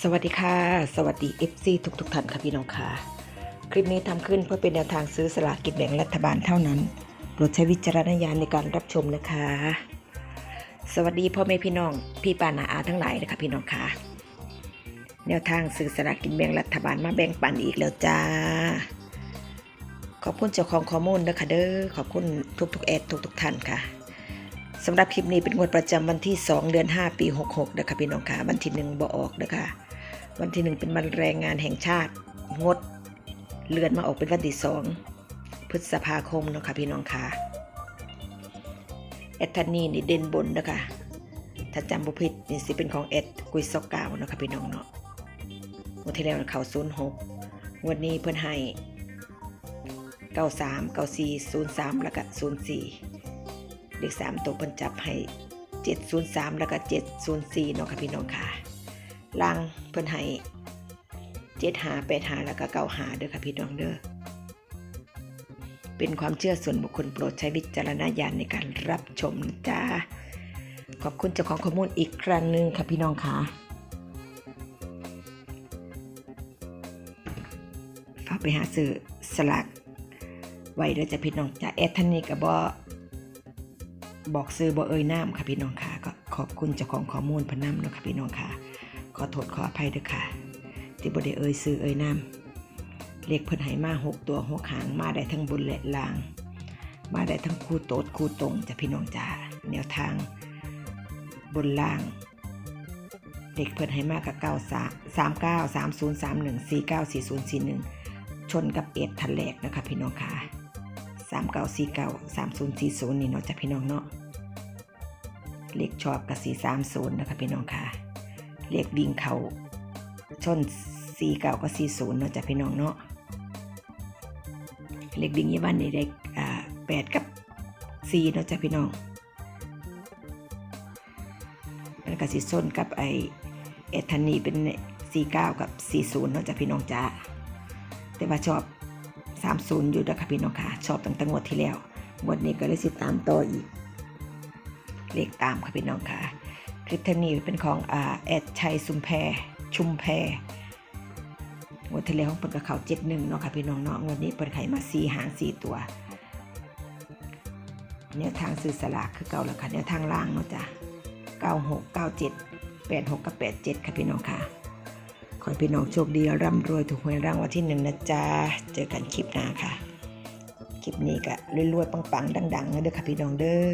สวัสดีค่ะ สวัสดี FC ทุกทุกๆท่านค่ะพี่น้องค่ะ คลิปนี้ทำขึ้นเพื่อเป็นแนวทางซื้อสลากกินแบ่งรัฐบาลเท่านั้นโปรดใช้วิจารณญาณในการรับชมนะคะ สวัสดีพ่อแม่พี่น้อง พี่ปานาอาทั้งหลายนะคะพี่น้องค่ะ แนวทางซื้อสลากกินแบ่งรัฐบาลมาแบ่งปันอีกแล้วจ้า ขอบคุณเจ้าของข้อมูลนะคะเด้อขอบคุณทุกๆแอดทุกๆท่านค่ะ สำหรับคลิปนี้เป็นงวดประจำวันที่ 2 เดือน 5 ปี 66นะคะพี่น้องค่ะวันที่ 1บ่ออกนะคะวันที่ 1 เป็นวันแรงงานแห่งชาติ งด เลื่อนมาออกเป็นวันที่2พฤษภาคมนะคะพี่น้องค่ะแอดทันนี่นี่เด่นบนนะคะถ้าจำบุผิดนี่สิเป็นของแอดกุยซอกกาวนะคะพี่น้องเนาะงวดที่แล้วเขา06งวดนี้เพิ่นให้93 94 03แล้วก็04 เลขสามตัวเพิ่นจับให้เจ็ดศูนย์สามแล้วก็เจ็ดศูนย์สี่เนาะค่ะพี่น้องค่ะล่างเพิ่นให้เจ็ดหาแปดหาแล้วก็เก้าหาเด้อค่ะพี่น้องเด้อเป็นความเชื่อส่วนบุคคลโปรดใช้วิจารณญาณในการรับชมนะจ้าขอบคุณเจ้าของข้อมูลอีกครั้งหนึ่งค่ะพี่น้องค่ะฝากไปหาซื้อสลากไว้เด้อจ้ะพี่น้องจ้าแอดท่านนี้ก็บ่บอ บอกซื้อบ่เอ่ยน้ำค่ะพี่น้องค่ะก็ขอบคุณเจ้าของข้อมูลพน้ำเนาะค่ะพี่น้องค่ะ ขอโทษขออภัยด้วยค่ะ ที่บ่ได้เอ่ยซื้อเอ่ยน้ำเลขเพิ่นให้มาหกตัวหกหางมาได้ทั้งบนและล่าง มาได้ทั้งคู่โตดคู่ตรงจ้ะพี่น้องจ้าแนวทางบนล่างเลขเพิ่นให้มากับเก้าสามเก้าสามศูนย์สามหนึ่งสี่เก้าสี่ศูนย์สี่หนึ่งชนกับเอ็ดทันแรกนะคะพี่น้องค่ะ สามเก้าสี่เก้าสามศูนย์สี่ศูนย์นี่เนาะจ้ะพี่น้องเนาะเลขชอบกับสี่สามศูนย์นะคะพี่น้องค่ะ เลขวิ่งเขาชนสี่เก้ากับสี่ศูนย์เนาะจ้ะพี่น้องเนาะเลขวิ่งยี่บ้านนี่ได้อ่าแปดกับสี่เนาะจ้ะพี่น้องแล้วก็สีส้นกับไอเอทันนี่เป็นสี่เก้ากับสี่ศูนย์เนาะจ้ะพี่น้องจ้าแต่ว่าชอบ 30 อยู่นะคะพี่น้องค่ะ ชอบตั้งแต่งวดที่แล้วงวดนี้ก็เลยสิตามต่ออีก เลขตามค่ะพี่น้องค่ะ คลิปเทนี้เป็นของอ่าแอดชัยสุมแพรชุมแพรงวดที่แล้วของเปิดกระเขาเจ็ดหนึ่งเนาะค่ะพี่น้องเนาะงวดนี้เปิดไข่มาสี่หางสี่ตัวแนวทางซื้อสลากคือเก่าแล้วค่ะแนวทางล่างเนาะจ้ะเก้าหกเก้าเจ็ดแปดหกกับแปดเจ็ดค่ะพี่น้องค่ะ ขอให้พี่น้องโชคดีร่ำรวยถูกหวยรางวัลที่หนึ่งนะจ๊ะ เจอกันคลิปหน้าค่ะ คลิปนี้ก็รวยๆปังๆ ดังๆนะเด้อค่ะพี่น้องเด้อ